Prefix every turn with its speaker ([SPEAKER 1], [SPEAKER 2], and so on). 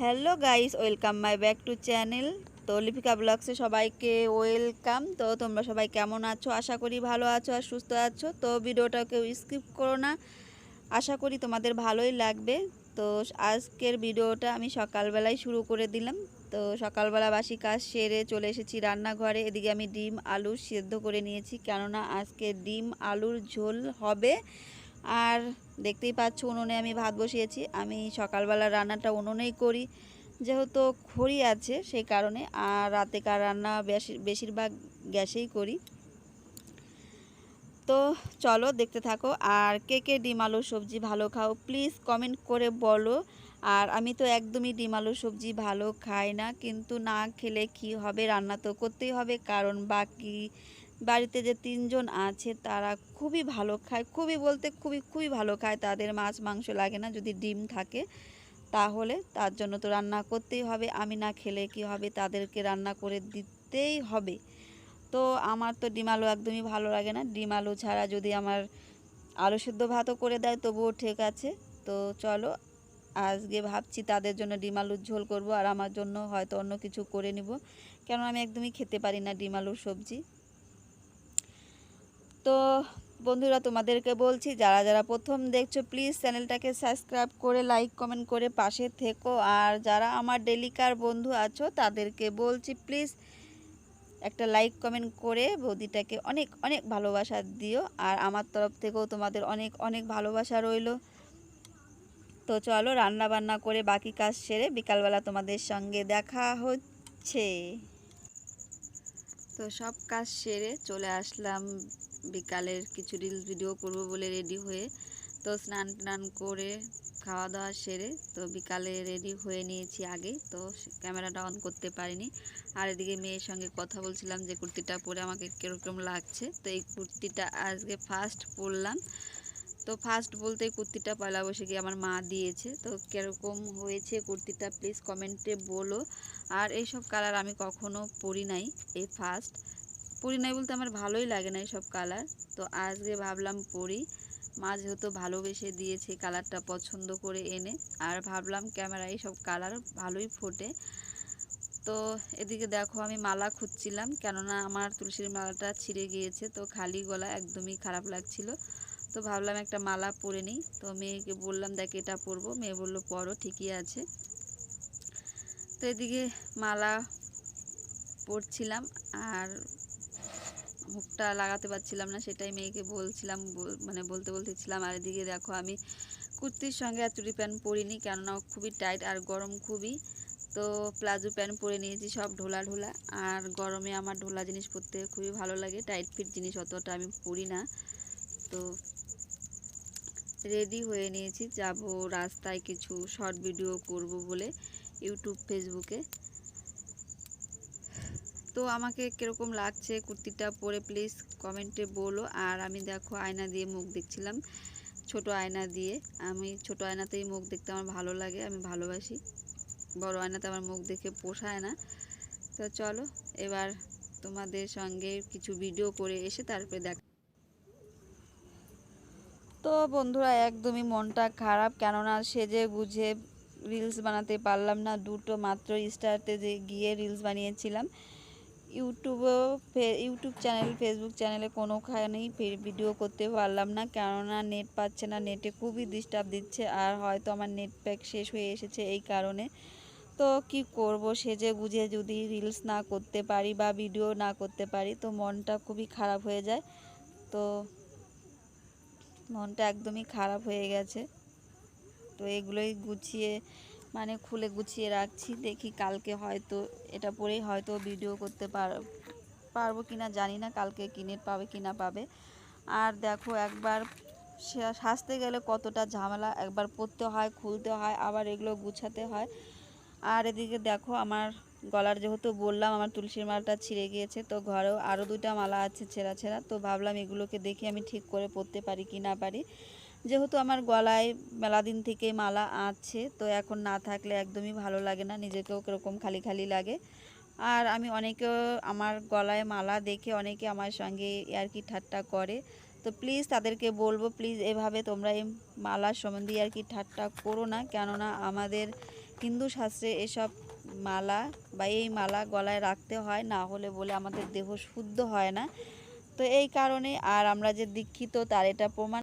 [SPEAKER 1] Hello guys, welcome my back to channel. তো লিপিকা ব্লগসে সবাইকে welcome. তো তোমরা সবাই কেমন আছো? আশা করি ভালো আছো আর সুস্থ আছো। তো ভিডিওটা কেউ স্কিপ করো না। আশা করি তোমাদের ভালোই লাগবে। তো আজকের ভিডিওটা আমি সকালবেলায় শুরু করে দিলাম। তো সকালবেলা বাসি কাজ সেরে চলে এসেছি রান্নাঘরে। এদিকে আমি ডিম, আলু সেদ্ধ করে নিয়েছি। কেননা আজকে ডিম, আলুর ঝোল হবে। আর দেখতেই পাচ্ছ উনুনে আমি ভাত বসিয়েছি। আমি সকালবেলা রান্নাটা উনুনেই করি। যেহেতু খড়ি আছে সেই কারণে, আর রাতেকার রান্না বেশি, বেশিরভাগ গ্যাসেই করি। তো চলো দেখতে থাকো, আর কে কে ডিম আলুর সবজি ভালো খাও, প্লিজ কমেন্ট করে বলো। আর আমি তো একদমই ডিম আলুর সবজি ভালো খাই না, কিন্তু না খেলে কি হবে? রান্না তো করতেই হবে, কারণ বাকি বাড়িতে যে তিনজন আছে, তারা খুবই ভালো খায়। খুবই বলতে খুবই খুবই ভালো খায়। তাদের মাছ, মাংস লাগে না, যদি ডিম থাকে, তাহলে তার জন্য তো রান্না করতেই হবে। আমি না খেলে কি হবে? তাদেরকে রান্না করে দিতেই হবে। তো আমার তো ডিম আলু একদমই ভালো লাগে না। ডিম আলু ছাড়া যদি আমার আলু সেদ্ধ ভাতও করে দেয়, তবুও ঠিক আছে। তো চলো, আজকে ভাবছি তাদের জন্য ডিম আলুর ঝোল করব, আর আমার জন্য হয়তো অন্য কিছু করে নিব। কেন আমি একদমই খেতে পারি না ডিম আলুর সবজি। তো বন্ধুরা তোমাদেরকে বলছি, যারা যারা প্রথম দেখছ প্লিজ চ্যানেলটাকে সাবস্ক্রাইব করে লাইক কমেন্ট করে পাশে থেকো। আর যারা আমার ডেলিকার বন্ধু আছো, তাদেরকে বলছি প্লিজ একটা লাইক কমেন্ট করে বৌদিটাকে অনেক অনেক ভালোবাসা দিও। আর আমার তরফ থেকেও তোমাদের অনেক অনেক ভালোবাসা রইল। তো চলো রান্না বান্না করে বাকি কাজ সেরে বিকালবেলা তোমাদের সঙ্গে দেখা হচ্ছে। তো সব কাজ সেরে চলে আসলাম বিকালের কিছু রিলস ভিডিও করব বলে রেডি হয়ে তো স্নান টান করে খাওয়া দাওয়া সেরে তো বিকালে রেডি হয়ে নিয়েছি আগে, তো ক্যামেরাটা অন করতে পারিনি। আর এদিকে মেয়ের সঙ্গে কথা বলছিলাম যে কুর্তিটা পরে আমাকে কীরকম লাগছে, তো এই কুর্তিটা আজকে ফার্স্ট পরলাম। তো ফার্স্ট বলতে কুর্তিটা পয়লা বৈশাখে আমার মা দিয়েছে, তো কীরকম হয়েছে কুর্তিটা প্লিজ কমেন্টে বলো। আর এইসব কালার আমি কখনো পরি নাই, এই ফার্স্ট পরি নাই বলতে আমার ভালোই লাগে না এইসব কালার। তো আজকে ভাবলাম পরি। মা যেহেতু ভালোবেসে দিয়েছে কালারটা পছন্দ করে এনে, আর ভাবলাম ক্যামেরায় এইসব কালার ভালোই ফোটে। তো এদিকে দেখো আমি মালা খুঁজছিলাম, কেননা আমার তুলসীর মালাটা ছিঁড়ে গিয়েছে, তো খালি গলা একদমই খারাপ লাগছিল। তো ভাবলাম একটা মালা পরে নিই। তো মেয়েকে বললাম, দেখ, এটা পরবো। মেয়ে বলল, পরো, ঠিকই আছে। তো এদিকে মালা পরছিলাম, আর হুকটা লাগাতে পারছিলাম না, সেটাই মেয়েকে বলছিলাম মানে বলতে বলতেছিলাম আর এদিকে দেখো, আমি কুর্তির সঙ্গে আর চুড়ি প্যান্ট পরিনি, কেননা খুবই টাইট আর গরম খুবই। তো প্লাজো প্যান্ট পরে নিয়েছি সব ঢোলা ঢোলা, আর গরমে আমার ঢোলা জিনিস পরতে খুবই ভালো লাগে, টাইট ফিট জিনিস অতটা আমি পরি না। তো রেডি হয়ে নিয়েছি, যাব রাস্তায় কিছু শর্ট ভিডিও করব বলে, ইউটিউব, ফেসবুকে। তো আমাকে কীরকম লাগছে কুর্তিটা পরে প্লিজ কমেন্টে বলো। আর আমি দেখো আয়না দিয়ে মুখ দেখছিলাম, ছোট আয়না দিয়ে। আমি ছোট আয়নাতেই মুখ দেখতে আমার ভালো লাগে, আমি ভালোবাসি। বড় আয়নাতে আমার মুখ দেখে পোষায় না। তো চলো, এবার তোমাদের সঙ্গে কিছু ভিডিও করে এসে তারপরে দেখ তো বন্ধুরা, একদমই মনটা খারাপ, কেননা সেজে বুঝে রিলস বানাতে পারলাম না। দুটো মাত্র স্টারতে যে গিয়ে রিলস বানিয়েছিলাম। ইউটিউবেও ইউটিউব চ্যানেল, ফেসবুক চ্যানেলে কোনোখানেই ভিডিও করতে পারলাম না। কেননা নেট পাচ্ছে না, নেটে খুবই ডিস্টার্ব দিচ্ছে, আর হয়তো আমার নেট প্যাক শেষ হয়ে এসেছে এই কারণে। তো কি করব, সেজে বুঝে যদি রিলস না করতে পারি বা ভিডিও না করতে পারি, তো মনটা খুবই খারাপ হয়ে যায়। তো মনটা একদমই খারাপ হয়ে গেছে। তো এগুলোই গুছিয়ে মানে খুলে গুছিয়ে রাখছি, দেখি কালকে হয়তো, এটা পরেই হয়তো ভিডিও করতে পার, পারব কি না জানি না, কালকে কিনে পাবে কি না পাবে। আর দেখো একবার সাজতে গেলে কতটা ঝামেলা, একবার পরতে হয়, খুলতে হয়, আবার এগুলো গুছাতে হয়। আর এদিকে দেখো আমার গলার যেহেতু বললাম, আমার তুলসীর মালাটা ছিঁড়ে গিয়েছে, তো ঘরেও আরও দুটা মালা আছে ছেঁড়া ছেঁড়া, তো ভাবলাম এগুলোকে দেখে আমি ঠিক করে পরতে পারি কি না পারি। যেহেতু আমার গলায় মেলা দিন থেকে মালা আছে, তো এখন না থাকলে একদমই ভালো লাগে না, নিজেকেও কীরকম খালি খালি লাগে। আর আমি অনেকেও আমার গলায় মালা দেখে অনেকে আমার সঙ্গে আর কি ঠাট্টা করে। তো তো প্লিজ তাদেরকে বলব প্লিজ এভাবে তোমরা এই মালা সম্বন্ধে আর কি ঠাট্টা করো না, কেননা আমাদের হিন্দু শাস্ত্রে এসব মালা বা এই মালা গলায় রাখতে হয়, না হলে বলে আমাদের দেহ শুদ্ধ হয় না। তো এই কারণে আর আমরা যে দীক্ষিত তার এটা প্রমাণ